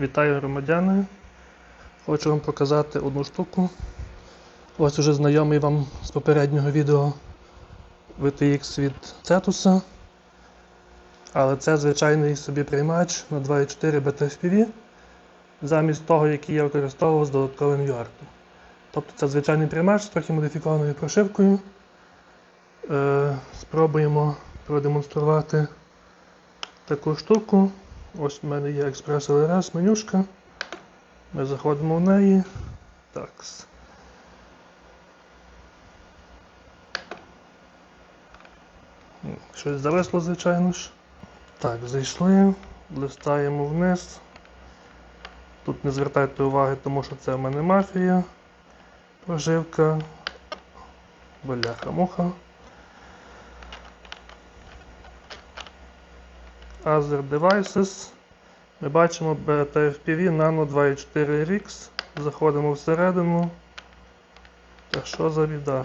Вітаю громадяни. Хочу вам показати одну штуку. Ось уже знайомий вам з попереднього відео VTX від Cetus. Але це звичайний собі приймач на 2.4 BTFPV, замість того, який я використовував з додатковим UART. Тобто це звичайний приймач з трохи модифікованою прошивкою. Е, спробуємо продемонструвати таку штуку. Ось в мене є Express LRS менюшка. Ми заходимо в неї. Так. Щось зависло, звичайно ж. Так, зайшли, листаємо вниз. Тут не звертайте уваги, тому що це в мене мафія. Проживка. Бляха-муха. Other Devices. Ми бачимо BTFPV Nano 2.4 RX. Заходимо всередину. Та що за біда?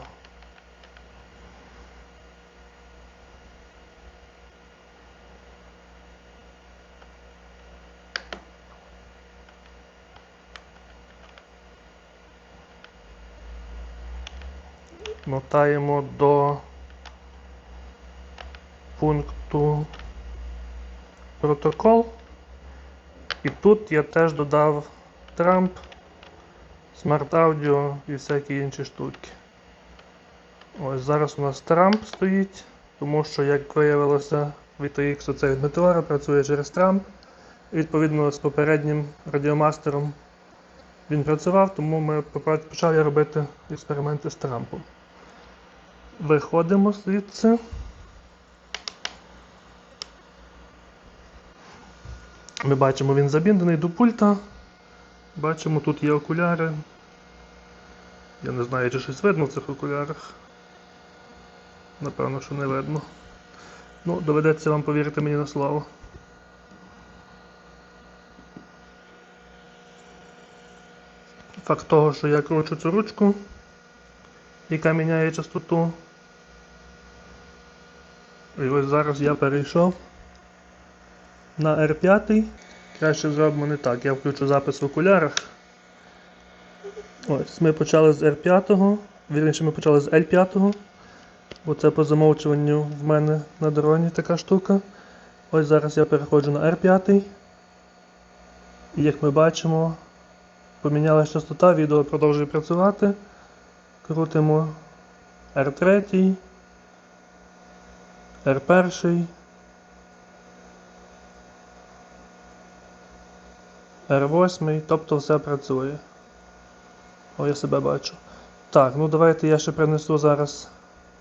Мотаємо до пункту протокол. І тут я теж додав Трамп, Audio і всякі інші штуки. Ось зараз у нас Трамп стоїть, тому що, як виявилося, VTX оце від Meteora працює через Трамп. Відповідно з попереднім радіомастером він працював, тому ми я робити експерименти з Трампом. Виходимо звідси. Ми бачимо, він забіндений до пульта. Бачимо, тут є окуляри. Я не знаю, чи щось видно в цих окулярах. Напевно, що не видно. Ну, доведеться вам повірити мені на слово. Факт того, що я кручу цю ручку, яка міняє частоту. І ось зараз я перейшов на R5. Краще зробимо не так. Я включу запис в окулярах. Ось, ми почали з R5, вірніше ми почали з L5, бо це по замовчуванню в мене на дроні така штука. Ось зараз я переходжу на R5. І як ми бачимо, помінялася частота, відео продовжує працювати. Крутимо R3, R1. R8, тобто все працює. О, я себе бачу. Так, ну давайте я ще принесу зараз.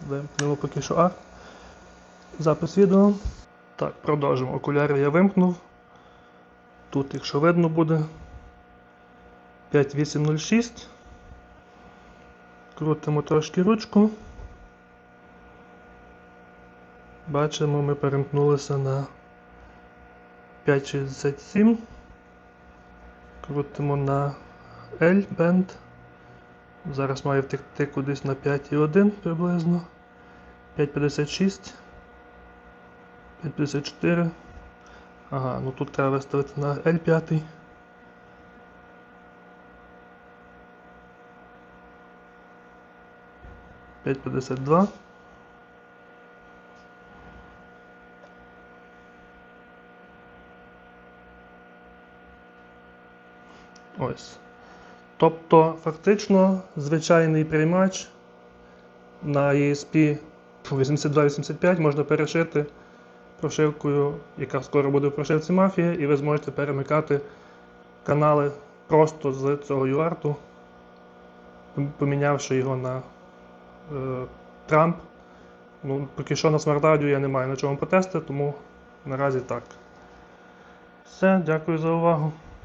Вимкнемо поки що арт. Запис відео. Так, продовжимо. Окуляри я вимкнув. Тут, якщо видно буде. 5806. Крутимо трошки ручку. Бачимо, ми перемкнулися на 567. Крутимо на L бенд. Зараз має втекти кудись на 5,1 приблизно. 5,56. 5,54. Ага, ну тут треба виставити на L5. П'ять п'ятдесят два. Ось. Тобто, фактично, звичайний приймач на ESP 8285 можна перешити прошивкою, яка скоро буде в прошивці Мафія, і ви зможете перемикати канали просто з цього UART, помінявши його на е, Трамп. Ну, поки що на Audio я не маю на чому потестити, тому наразі так. Все, дякую за увагу.